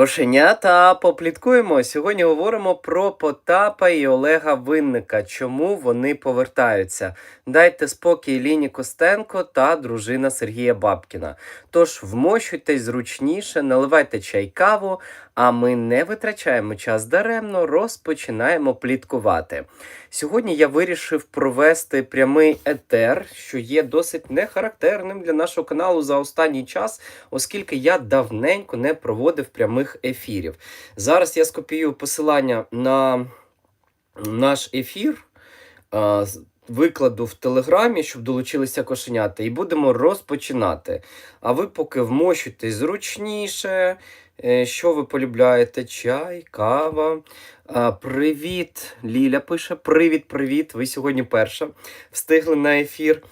Кошенята, попліткуємо. Сьогодні говоримо про Потапа і Олега Винника. Чому вони повертаються? Дайте спокій Ліні Костенко та дружина Сергія Бабкіна. Тож вмощуйтесь зручніше, наливайте чай каву, а ми не витрачаємо час даремно, розпочинаємо пліткувати. Сьогодні я вирішив провести прямий етер, що є досить нехарактерним для нашого каналу за останній час, оскільки я давненько не проводив прямих ефірів. Зараз я скопіюю посилання на наш ефір. Викладу в телеграмі, щоб долучилися кошенята, і будемо розпочинати. А ви поки вмощуйтесь зручніше. Е, Що ви полюбляєте? Чай, кава. Привіт, Ліля пише. Привіт, привіт. Ви сьогодні перша встигли на ефір.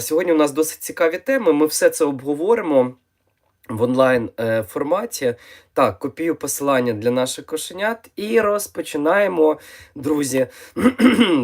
Сьогодні у нас досить цікаві теми. Ми все це обговоримо в онлайн е, форматі. Так, копію посилання для наших кошенят і розпочинаємо, друзі.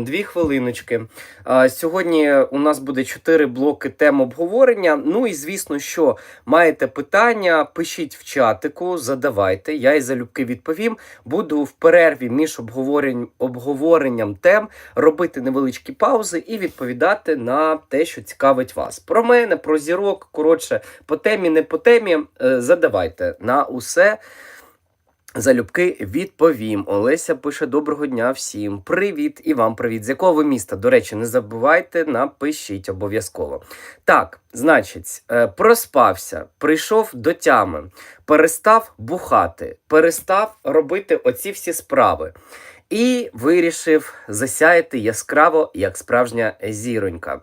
Дві хвилиночки. А, сьогодні у нас буде чотири блоки тем обговорення. Ну і звісно, що маєте питання, пишіть в чатику, задавайте. Я і залюбки відповім. Буду в перерві між обговорень, обговоренням тем робити невеличкі паузи і відповідати на те, що цікавить вас. Про мене, про зірок. Коротше, по темі, не по темі. е, Задавайте на усе. Залюбки відповім. Олеся пише: Доброго дня всім. Привіт і вам привіт. З якого ви міста? До речі, не забувайте, напишіть обов'язково. Так, значить, е, проспався, прийшов до тями, перестав бухати, перестав робити оці всі справи. І вирішив засяяти яскраво, як справжня зіронька.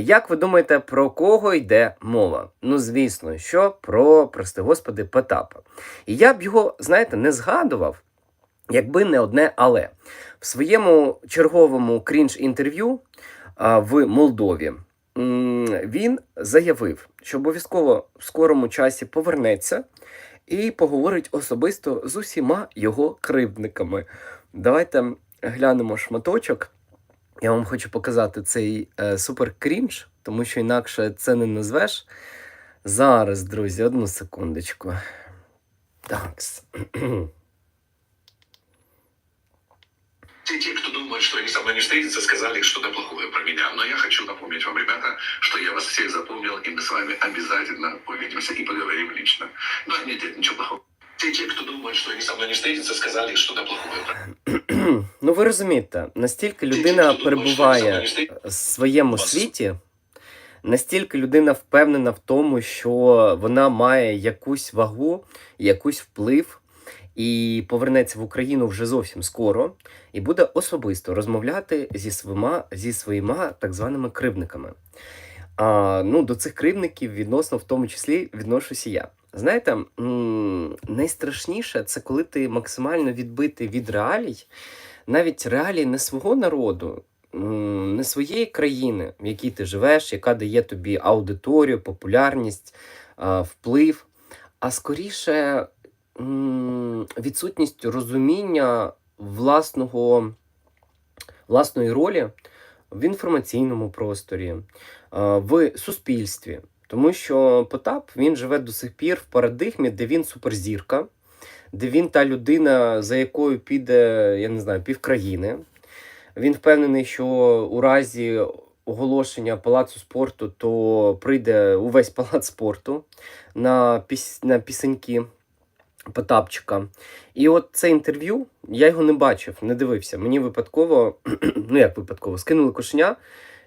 Як ви думаєте, про кого йде мова? Ну, звісно, що про, прости господи, Потапа. І я б його, знаєте, не згадував, якби не одне але. В своєму черговому крінж-інтерв'ю в Молдові він заявив, що обов'язково в скорому часі повернеться і поговорить особисто з усіма його кривдниками. Давайте глянемо шматочок. Я вам хочу показати цей е, супер крінж, тому що інакше це не назвеш. Зараз, друзі, одну секундочку. Так. Все те, кто думает, что они со мной не встретятся, сказали что-то плохое про меня. Но я хочу напомнить вам, ребята, что я вас всех запомнил, и мы с вами обязательно увидимся и поговорим лично. Но нет, нет, ничего плохого. Все те, кто думает, что они со мной не встретятся, сказали что-то плохое Ну, ви розумієте, настільки людина перебуває в своєму світі, настільки людина впевнена в тому, що вона має якусь вагу, якийсь вплив, і повернеться в Україну вже зовсім скоро, і буде особисто розмовляти зі своїма, зі своїми так званими кривдниками. А, ну, до цих кривдників відносно в тому числі відношуся я. Знаєте, найстрашніше це коли ти максимально відбитий від реалій, навіть реалій не свого народу, не своєї країни, в якій ти живеш, яка дає тобі аудиторію, популярність, вплив, а скоріше відсутність розуміння власного, власної ролі в інформаційному просторі, в суспільстві. Тому що Потап він живе до сих пір в парадигмі, де він суперзірка, де він та людина, за якою піде, я не знаю, півкраїни. Він впевнений, що у разі оголошення палацу спорту, то прийде увесь палац спорту на, піс... на пісеньки Потапчика. І от це інтерв'ю, я його не бачив, не дивився. Мені випадково, ну як випадково, скинули кошеня.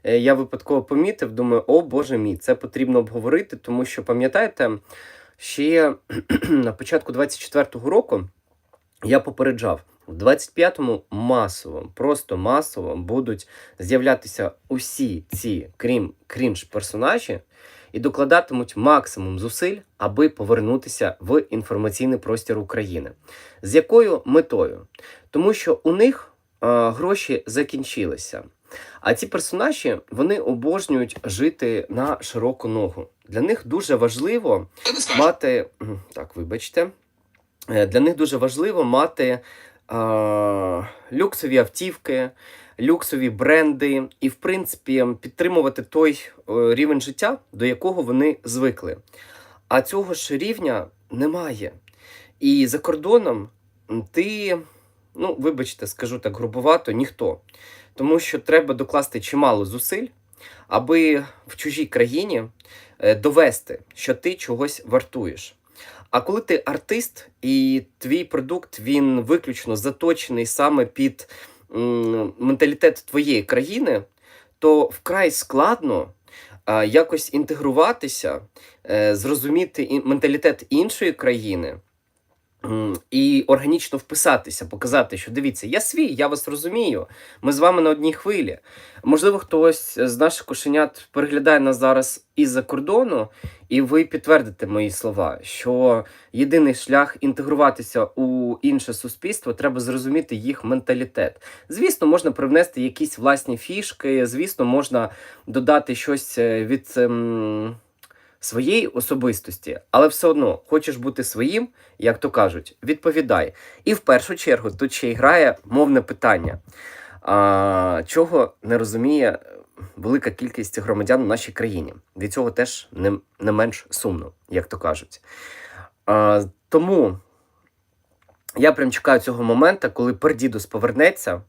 Е, Я випадково помітив, думаю, о Боже мій, це потрібно обговорити, тому що пам'ятаєте, ще на початку 24-го року я попереджав. В 25-му масово, просто масово будуть з'являтися усі ці крім крінж персонажі і докладатимуть максимум зусиль, аби повернутися в інформаційний простір України. З якою метою? Тому що у них е, гроші закінчилися. А ці персонажі вони обожнюють жити на широку ногу. Для них дуже важливо мати. Так, вибачте. Е, Для них дуже важливо мати а, люксові автівки, люксові бренди і, в принципі, підтримувати той рівень життя, до якого вони звикли. А цього ж рівня немає. І за кордоном ти, ну, вибачте, скажу так грубовато, ніхто. Тому що треба докласти чимало зусиль, аби в чужій країні е, довести, що ти чогось вартуєш. А коли ти артист і твій продукт він виключно заточений саме під менталітет твоєї країни, то вкрай складно якось інтегруватися, е, зрозуміти менталітет іншої країни. І органічно вписатися, показати, що дивіться, я свій, я вас розумію. Ми з вами на одній хвилі. Можливо, хтось з наших кошенят переглядає нас зараз із-за кордону, і ви підтвердите мої слова, що єдиний шлях інтегруватися у інше суспільство треба зрозуміти їх менталітет. Звісно, можна привнести якісь власні фішки, звісно, можна додати щось е, від ем, своєї особистості, але все одно хочеш бути своїм, як то кажуть, відповідай. І в першу чергу тут ще й грає мовне питання. А, чого не розуміє велика кількість громадян у нашій країні. Від цього теж не, не менш сумно, як то кажуть. А, тому я прям чекаю цього моменту, коли Пердідус повернеться.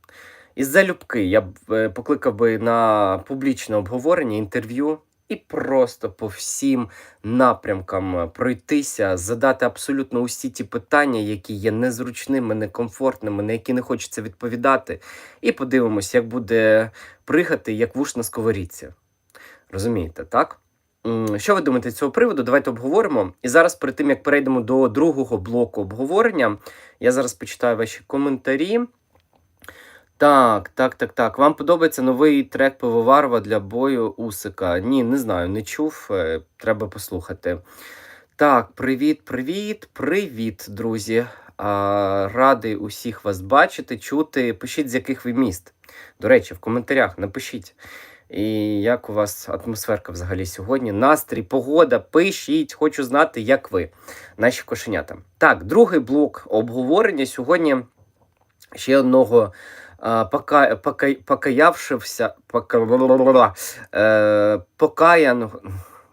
І залюбки я б е, покликав би на публічне обговорення, інтерв'ю і просто по всім напрямкам е, пройтися, задати абсолютно усі ті питання, які є незручними, некомфортними, на які не хочеться відповідати. І подивимось, як буде пригати, як вуш на сковорідці. Розумієте, так? Що ви думаєте з цього приводу? Давайте обговоримо. І зараз, перед тим як перейдемо до другого блоку обговорення, я зараз почитаю ваші коментарі. Так, так, так, так. Вам подобається новий трек Пивоварова для бою Усика? Ні, не знаю, не чув. е, Треба послухати. Так, привіт, привіт, привіт, друзі. Радий усіх вас бачити, чути. Пишіть, з яких ви міст. До речі, в коментарях напишіть. І як у вас атмосферка взагалі сьогодні? Настрій, погода, пишіть, хочу знати, як ви, наші кошенята. Так, другий блок обговорення сьогодні ще одного пока, пока, покаявшився, пока, е, покаяного.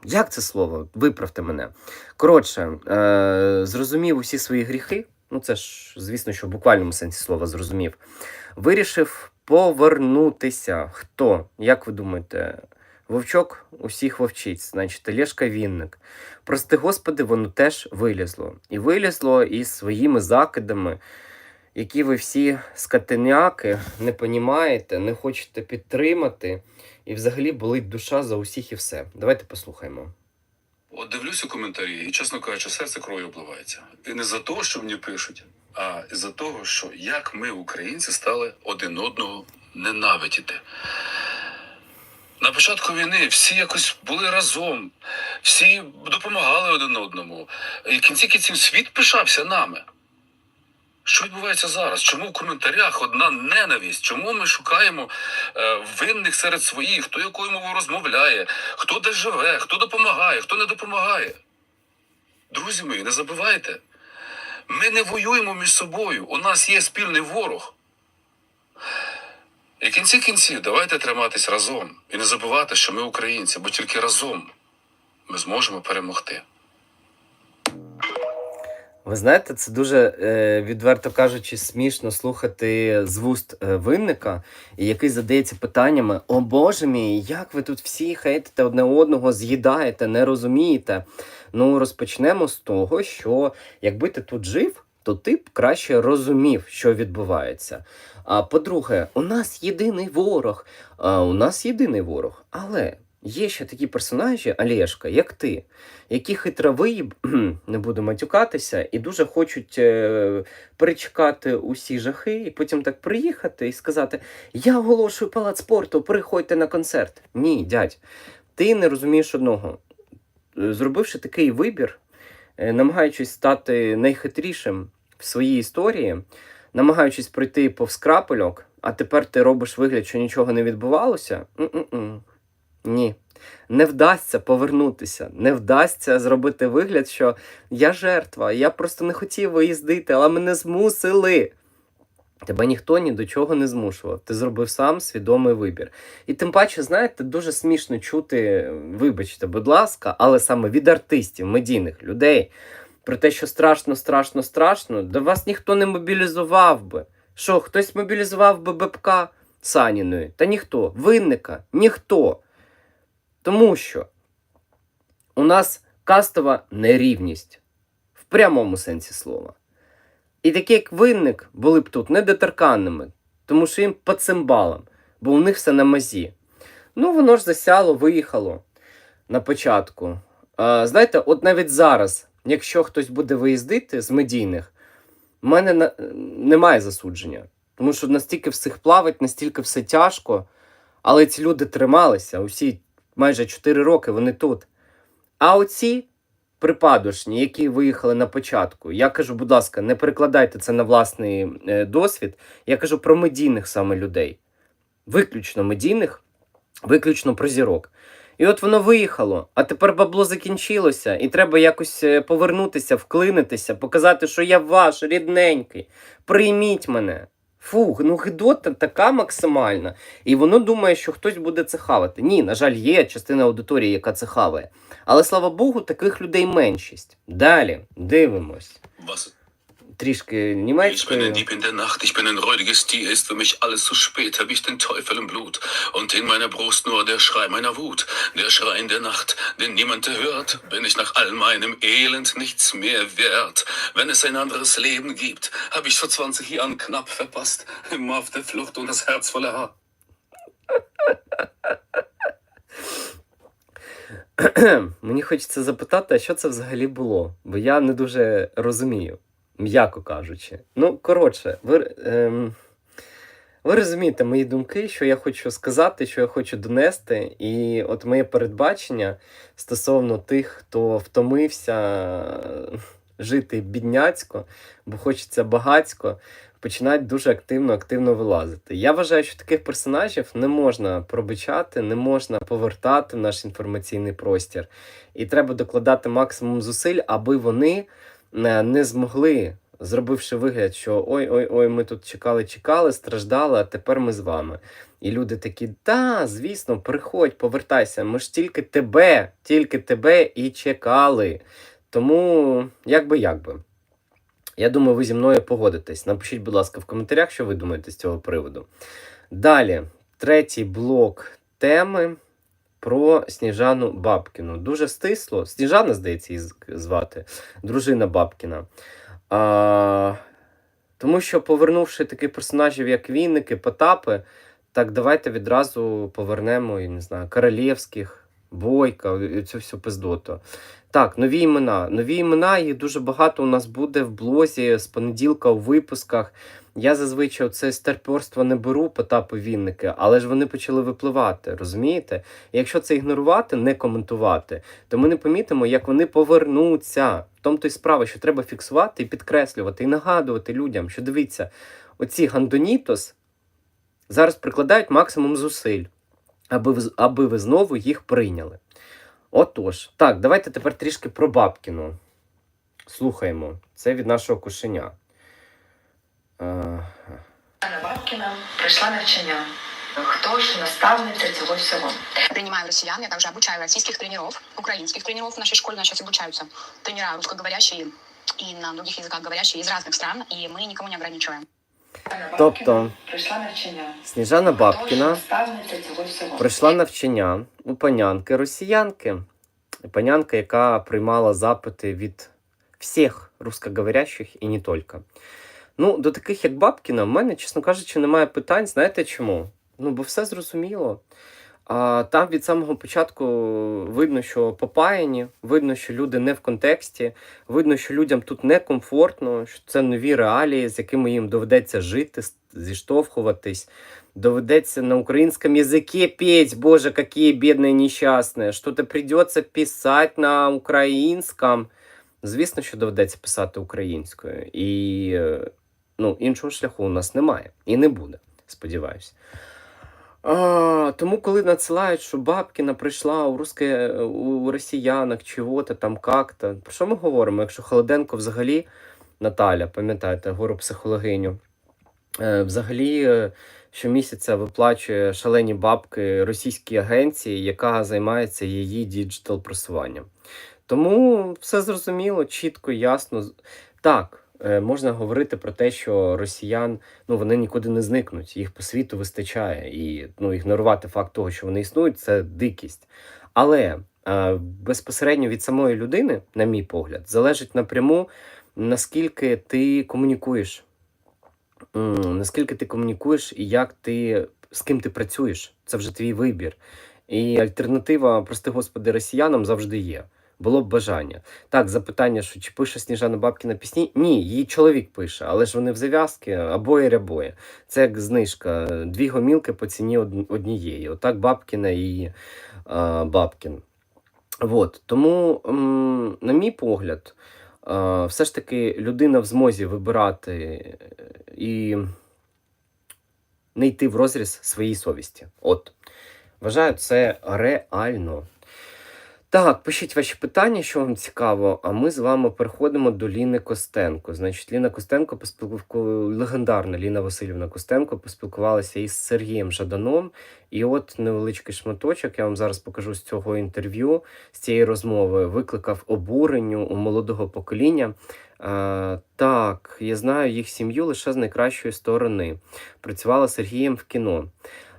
Як це слово? Виправте мене. Коротше, е, зрозумів усі свої гріхи. Ну, це ж, звісно, що в буквальному сенсі слова зрозумів. Вирішив повернутися. Хто? Як ви думаєте? Вовчок усіх вовчиць, значить, Олешка Вінник. Прости господи, воно теж вилізло. І вилізло із своїми закидами, які ви всі скотиняки не понімаєте, не хочете підтримати, і взагалі болить душа за усіх і все. Давайте послухаємо. От дивлюся коментарі, і чесно кажучи, серце кров'ю обливається. І не за того, що мені пишуть, а за того, що як ми, українці, стали один одного ненавидіти. На початку війни всі якось були разом, всі допомагали один одному. І в кінці кінців світ пишався нами. Що відбувається зараз? Чому в коментарях одна ненависть? Чому ми шукаємо е, винних серед своїх, хто якою мовою розмовляє, хто де живе, хто допомагає, хто не допомагає? Друзі мої, не забувайте, ми не воюємо між собою. У нас є спільний ворог. І кінці кінців давайте триматись разом і не забувати, що ми українці, бо тільки разом ми зможемо перемогти. Ви знаєте, це дуже, е, відверто кажучи, смішно слухати з вуст е, винника, який задається питаннями: О Боже мій, як ви тут всі хейтите одне одного, з'їдаєте, не розумієте. Ну, розпочнемо з того, що якби ти тут жив, то ти б краще розумів, що відбувається. А по-друге, у нас єдиний ворог. А у нас єдиний ворог. Але є ще такі персонажі, Олешка, як ти, які хитрові, не буду матюкатися, і дуже хочуть е, перечекати усі жахи, і потім так приїхати і сказати: Я оголошую палац спорту, приходьте на концерт. Ні, дядь, ти не розумієш одного. Зробивши такий вибір, е, намагаючись стати найхитрішим в своїй історії, намагаючись пройти повз крапельок, а тепер ти робиш вигляд, що нічого не відбувалося. М-м-м. Ні. Не вдасться повернутися, не вдасться зробити вигляд, що я жертва, я просто не хотів виїздити, але мене змусили. Тебе ніхто ні до чого не змушував. Ти зробив сам свідомий вибір. І тим паче, знаєте, дуже смішно чути, вибачте, будь ласка, але саме від артистів, медійних людей, про те, що страшно, страшно, страшно, да вас ніхто не мобілізував би. Що, хтось мобілізував би БПК Саніної? Та ніхто. Винника? Ніхто. Тому що у нас кастова нерівність в прямому сенсі слова. І такі, як винник, були б тут недоторканними, тому що їм по цимбалам, бо у них все на мазі. Ну, воно ж засяло, виїхало на початку. А, знаєте, от навіть зараз, якщо хтось буде виїздити з медійних, в мене на... немає засудження. Тому що настільки всіх плавить, настільки все тяжко, але ці люди трималися, усі майже 4 роки вони тут. А оці припадочні, які виїхали на початку, я кажу, будь ласка, не перекладайте це на власний е, досвід. Я кажу про медійних саме людей. Виключно медійних, виключно про зірок. І от воно виїхало, а тепер бабло закінчилося, і треба якось е, повернутися, вклинитися, показати, що я ваш рідненький. Прийміть мене. Фух, ну гидота така максимальна. І воно думає, що хтось буде це хавати. Ні, на жаль, є частина аудиторії, яка це хаває. Але слава Богу, таких людей меншість. Далі дивимось. Трішки Ich bin німецькою. ein Dieb in der Nacht, ich bin ein räudiges Tier, ist für mich alles zu spät, hab ich den Teufel im Blut. Und in meiner Brust nur der Schrei meiner Wut, der Schrei in der Nacht, den niemand hört, bin ich nach all meinem Elend nichts mehr wert. Wenn es ein anderes Leben gibt, hab ich vor 20 Jahren knapp verpasst, immer auf der Flucht und das Herz voller Haar. Мені хочеться запитати, а що це взагалі було? Бо я не дуже розумію, м'яко кажучи. Ну, коротше, ви, ем, ви розумієте мої думки, що я хочу сказати, що я хочу донести. І от моє передбачення стосовно тих, хто втомився жити бідняцько, бо хочеться багацько, починають дуже активно активно вилазити. Я вважаю, що таких персонажів не можна пробичати, не можна повертати в наш інформаційний простір. І треба докладати максимум зусиль, аби вони е, не змогли, зробивши вигляд, що ой-ой-ой, ми тут чекали, чекали, страждали, а тепер ми з вами. І люди такі, та, звісно, приходь, повертайся. Ми ж тільки тебе, тільки тебе і чекали. Тому, як би, як би. Я думаю, ви зі мною погодитесь. Напишіть, будь ласка, в коментарях, що ви думаєте з цього приводу. Далі, третій блок теми про Сніжану Бабкіну. Дуже стисло. Сніжана, здається, її звати, дружина Бабкіна. А, тому що, повернувши таких персонажів, як Вінники, Потапи, так давайте відразу повернемо, я не знаю, Королєвських, Бойка, цю всю пиздоту. Так, нові імена. Нові імена, їх дуже багато у нас буде в блозі з понеділка у випусках. Я зазвичай це старперство не беру Потапи Вінники, але ж вони почали випливати, розумієте? І якщо це ігнорувати, не коментувати, то ми не помітимо, як вони повернуться. В тому то й справа, що треба фіксувати і підкреслювати, і нагадувати людям, що дивіться, оці гандонітос зараз прикладають максимум зусиль, аби, аби ви знову їх прийняли. Отож, так, давайте тепер трішки про Бабкіну. Слухаємо. Це від нашого кошеня. Е, Анна Бабкіна пройшла навчання. Хто ж наставниця цього всього? принимаю россиян, я также обучаю российских тренеров, украинских тренеров. В нашей школе у нас сейчас обучаются тренера русскоговорящие и на других языках говорящие из разных стран, и мы никому не ограничиваем. Анна Тобто, Бабкіна пройшла навчання. Сніжана Хто ж Бабкіна наставниця цього всього? пройшла навчання у панянки росіянки. Панянка, яка приймала запити від всіх русскоговорящих і не тільки. Ну, до таких, як Бабкіна, в мене, чесно кажучи, немає питань. Знаєте чому? Ну, бо все зрозуміло. А там від самого початку видно, що попаяні, видно, що люди не в контексті, видно, що людям тут некомфортно, що це нові реалії, з якими їм доведеться жити, с- зіштовхуватись. Доведеться на украинском языке петь, боже, какие бедные несчастные. Что-то придется писать на українському. Звісно, що доведеться писати українською. І е, ну, іншого шляху у нас немає. І не буде, сподіваюся. А, тому, коли надсилають, що Бабкіна прийшла у, русське, у росіянок, чого-то там как-то. Про що ми говоримо? Якщо Холоденко взагалі, Наталя, пам'ятаєте, гору психологиню, е, взагалі е, щомісяця виплачує шалені бабки російській агенції, яка займається її діджитал просуванням. Тому все зрозуміло, чітко, ясно. Так, можна говорити про те, що росіян ну, вони нікуди не зникнуть, їх по світу вистачає. І ну, ігнорувати факт того, що вони існують, це дикість. Але е, безпосередньо від самої людини, на мій погляд, залежить напряму, наскільки ти комунікуєш. Наскільки ти комунікуєш і як ти з ким ти працюєш, це вже твій вибір. І альтернатива, прости господи, росіянам завжди є. Було б бажання. Так, запитання, що чи пише Сніжана Бабкіна пісні? Ні, її чоловік пише, але ж вони в зав'язки обоє рябоє. Це як знижка. Дві гомілки по ціні однієї. Отак Бабкіна і а, Бабкін. От. Тому, м, на мій погляд, а, все ж таки людина в змозі вибирати е, і не йти в розріз своїй совісті. От. Вважаю, це реально. Так, пишіть ваші питання, що вам цікаво. А ми з вами переходимо до Ліни Костенко. Значить, Ліна Костенко поспілку... легендарна Ліна Васильівна Костенко поспілкувалася із Сергієм Жаданом. І от невеличкий шматочок, я вам зараз покажу з цього інтерв'ю, з цієї розмови, викликав обуренню у молодого покоління. А, так, я знаю їх сім'ю лише з найкращої сторони. Працювала Сергієм в кіно.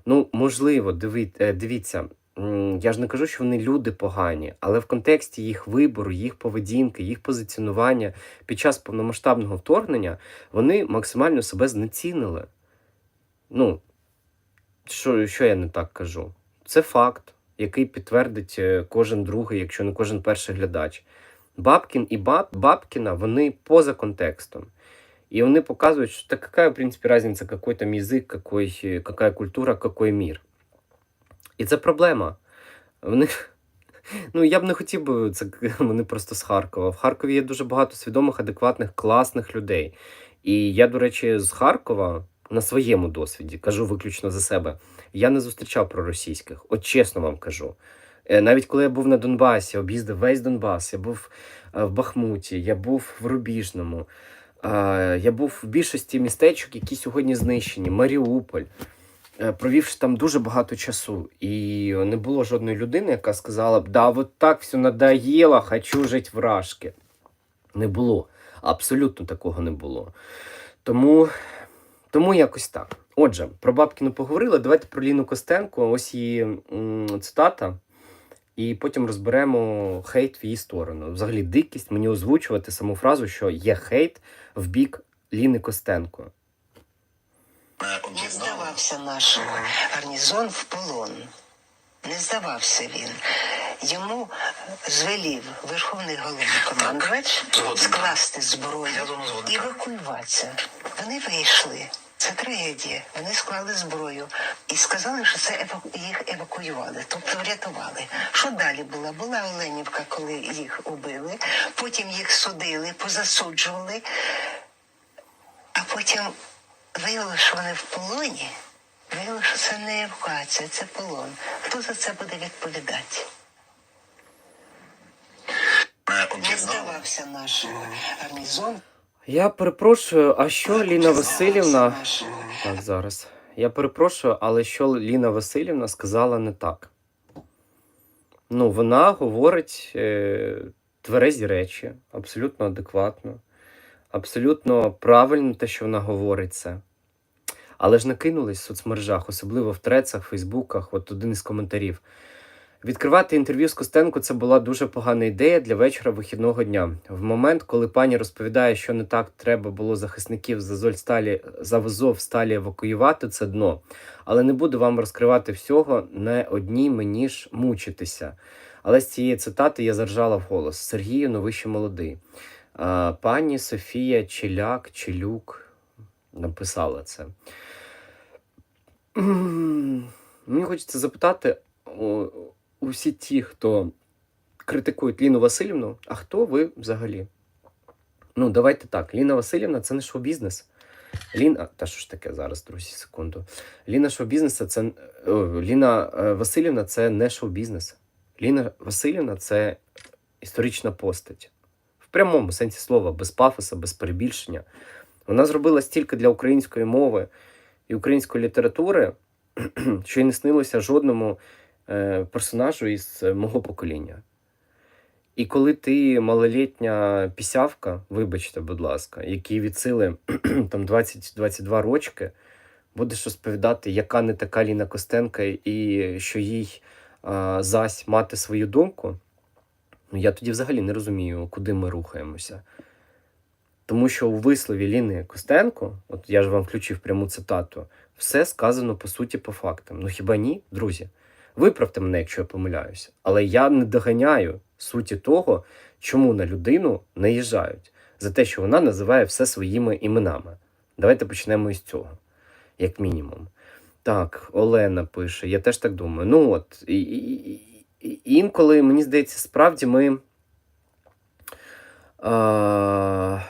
Ну, можливо, е, дивіться. Я ж не кажу, що вони люди погані, але в контексті їх вибору, їх поведінки, їх позиціонування під час повномасштабного вторгнення вони максимально себе знецінили. Ну, що, що я не так кажу? Це факт, який підтвердить е, кожен другий, якщо не кожен перший глядач. Бабкін і Баб... Бабкіна вони поза контекстом. И вони показують, що так какая, в принципі, разница, какой там язик, какой, е, какая культура, какой мір. І це проблема. Вони, ну, я б не хотів би, це вони просто з Харкова. В Харкові є дуже багато свідомих, адекватних, класних людей. І я, до речі, з Харкова на своєму досвіді кажу виключно за себе. Я не зустрічав проросійських, от чесно вам кажу. Е, Навіть коли я був на Донбасі, об'їздив весь Донбас, я був е, в Бахмуті, я був в Рубіжному. Я був в більшості містечок, які сьогодні знищені. Маріуполь, провівши там дуже багато часу. І не було жодної людини, яка сказала б, да, от так все надоело, хочу жити в Рашки. Не було. Абсолютно такого не було. Тому, тому якось так. Отже, про Бабкіну поговорили. Давайте про Ліну Костенко. Ось її цитата. І потім розберемо хейт в її сторону. Взагалі, дикість мені озвучувати саму фразу, що є хейт в бік Ліни Костенко. Не здавався наш гарнізон в полон. Не здавався він. Йому звелів Верховний головнокомандувач скласти зброю і евакуюватися. Вони вийшли. Це трагедія. Вони склали зброю і сказали, що це їх евакуювали, тобто врятували. Що далі було? Була Оленівка, коли їх убили, потім їх судили, позасуджували, а потім виявилося, що вони в полоні. Виявилося, що це не евакуація, це полон. Хто за це буде відповідати? Не здавався наш гарнізон. Я перепрошую, а що Ліна Васильівна. Так, зараз. Я перепрошую, але що Ліна Васильівна сказала не так. Ну, вона говорить е, тверезі речі, абсолютно адекватно, абсолютно правильно те, що вона говорить це. Але ж накинулись в соцмережах, особливо в трецах, фейсбуках, от один із коментарів. Відкривати інтерв'ю з Костенко це була дуже погана ідея для вечора вихідного дня. В момент, коли пані розповідає, що не так треба було захисників з Азовсталі, з Азовсталі евакуювати, це дно. Але не буду вам розкривати всього, не одній мені ж мучитися. Але з цієї цитати я заржала вголос. Сергію, ну ви ще молодий. Пані Софія Челяк, Челюк написала це. Мені хочеться запитати усі ті, хто критикують Ліну Васильівну, а хто ви взагалі? Ну, давайте так. Ліна Васильівна це не шоу-бізнес. Ліна, та що ж таке зараз, друзі, секунду. Ліна шоу-бізнес це Ліна е, Васильівна це не шоу-бізнес. Ліна Васильівна це історична постать. Прямому сенсі слова, без пафоса, без перебільшення. Вона зробила стільки для української мови і української літератури, що й не снилося жодному е, персонажу із е, мого покоління. І коли ти малолітня пісявка, вибачте, будь ласка, якій від сили там 20-22 рочки, будеш розповідати, яка не така Ліна Костенка, і що їй а, зась мати свою думку, ну я тоді взагалі не розумію, куди ми рухаємося. Тому що у вислові Ліни Костенко, от я ж вам включив пряму цитату, все сказано по суті по фактам. Ну хіба ні, друзі? Виправте мене, якщо я помиляюся. Але я не доганяю суті того, чому на людину наїжджають за те, що вона називає все своїми іменами. Давайте почнемо із цього, як мінімум. Так, Олена пише, я теж так думаю. Ну от, і, і, інколи, мені здається, справді ми. А,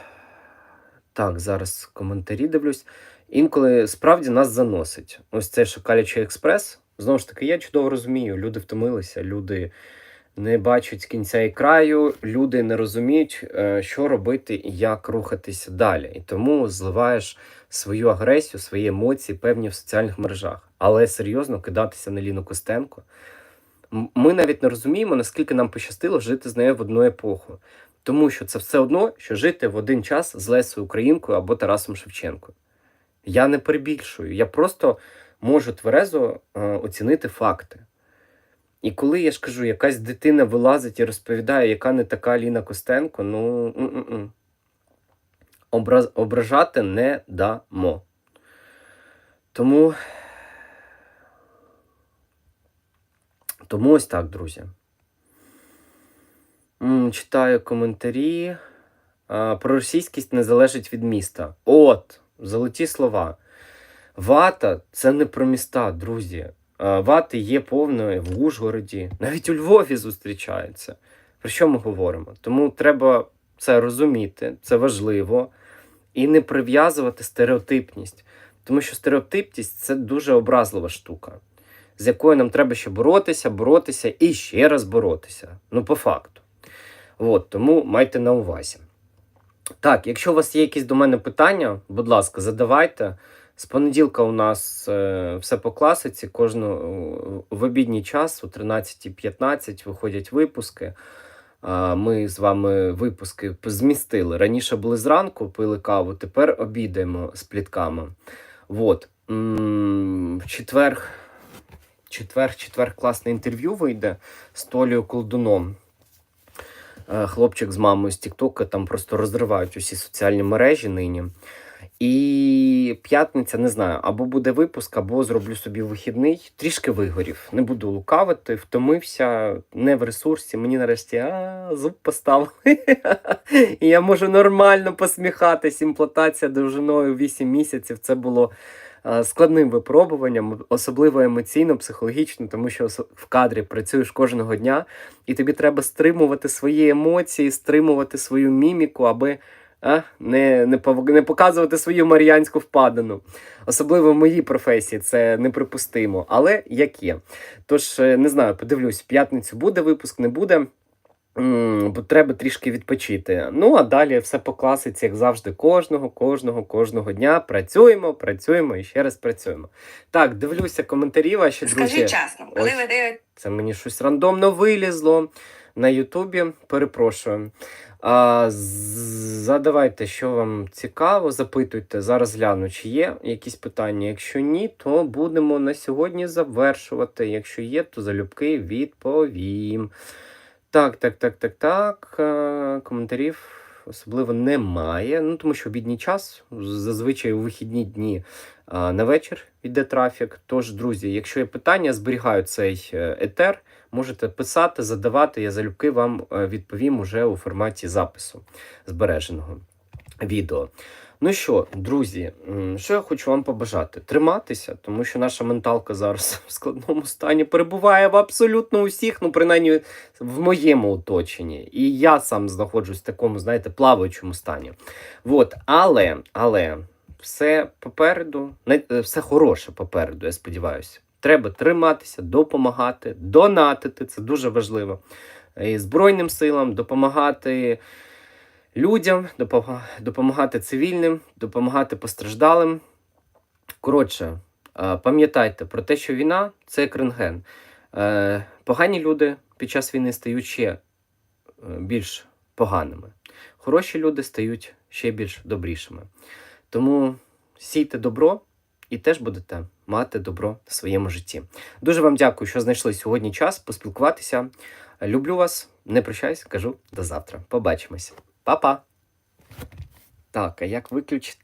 так, зараз коментарі дивлюсь. Інколи справді нас заносить. Ось це Шокалячий експрес. Знову ж таки, я чудово розумію, люди втомилися, люди не бачать кінця і краю, люди не розуміють, е, що робити і як рухатися далі. І тому зливаєш свою агресію, свої емоції певні в соціальних мережах. Але серйозно кидатися на Ліну Костенко. М- Ми навіть не розуміємо, наскільки нам пощастило жити з нею в одну епоху. Тому що це все одно, що жити в один час з Лесою Українкою або Тарасом Шевченкою. Я не перебільшую, я просто можу тверезо е, оцінити факти. І коли я ж кажу, якась дитина вилазить і розповідає, яка не така Ліна Костенко, ну м-м-м. Образ, ображати не дамо. Тому. Тому ось так, друзі. Читаю коментарі. Проросійськість не залежить від міста. От, золоті слова. Вата це не про міста, друзі. Вати є повною в Ужгороді, навіть у Львові зустрічаються. Про що ми говоримо? Тому треба це розуміти, це важливо, і не прив'язувати стереотипність. Тому що стереотипність це дуже образлива штука, з якою нам треба ще боротися, боротися і ще раз боротися. Ну, по факту. От, тому майте на увазі. Так, якщо у вас є якісь до мене питання, будь ласка, задавайте. З понеділка у нас е, все по класиці. Кожну е, в обідній час о 13.15 виходять випуски. А, Ми з вами випуски змістили. Раніше були зранку, пили каву, тепер обідаємо з плітками. Вот. М, В четвер, четвер, четвер класне інтерв'ю вийде з Толією Колдуном. Е, Хлопчик з мамою з Тіктока там просто розривають усі соціальні мережі нині. І п'ятниця, не знаю, або буде випуск, або зроблю собі вихідний. Трішки вигорів. Не буду лукавити, втомився, не в ресурсі. Мені нарешті а, зуб поставили. І я можу нормально посміхатись. Імплантація довжиною 8 місяців. Це було складним випробуванням, особливо емоційно, психологічно, тому що в кадрі працюєш кожного дня, і тобі треба стримувати свої емоції, стримувати свою міміку, аби а, не, не, не показувати свою мар'янську впадину. Особливо в моїй професії це неприпустимо, але як є. Тож, е, не знаю, подивлюсь, в п'ятницю буде випуск, не буде. Треба трішки відпочити. Ну, а далі все по класиці, як завжди, кожного, кожного, кожного дня. Працюємо, працюємо і ще раз працюємо. Так, дивлюся коментарі ваші, друзі. Скажіть чесно, коли ви дивитесь Це мені щось рандомно вилізло на Ютубі. Перепрошую. А, задавайте, що вам цікаво, запитуйте. Зараз гляну, чи є якісь питання. Якщо ні, то будемо на сьогодні завершувати. Якщо є, то залюбки відповім. Так, так, так, так, так. Е, Коментарів особливо немає. Ну, тому що обідній час, зазвичай у вихідні дні на вечір йде трафік. Тож, друзі, якщо є питання, зберігаю цей е, етер. Можете писати, задавати. Я залюбки вам е, відповім уже у форматі запису збереженого відео. Ну що, друзі, що я хочу вам побажати? Триматися, тому що наша менталка зараз в складному стані перебуває в абсолютно усіх, ну принаймні в моєму оточенні. І я сам знаходжусь в такому, знаєте, плаваючому стані. От, але, але все попереду, е, все хороше попереду, я сподіваюся. Треба триматися, допомагати, донатити. Це дуже важливо. І Збройним силам допомагати людям, допомагати цивільним, допомагати постраждалим. Коротше, е, пам'ятайте про те, що війна це як рентген. Е, Погані люди під час війни стають ще більш поганими. Хороші люди стають ще більш добрішими. Тому сійте добро і теж будете мати добро в своєму житті. Дуже вам дякую, що знайшли сьогодні час поспілкуватися. Люблю вас, не прощаюсь, кажу до завтра. Побачимось. Па-па! Так, а як виключити?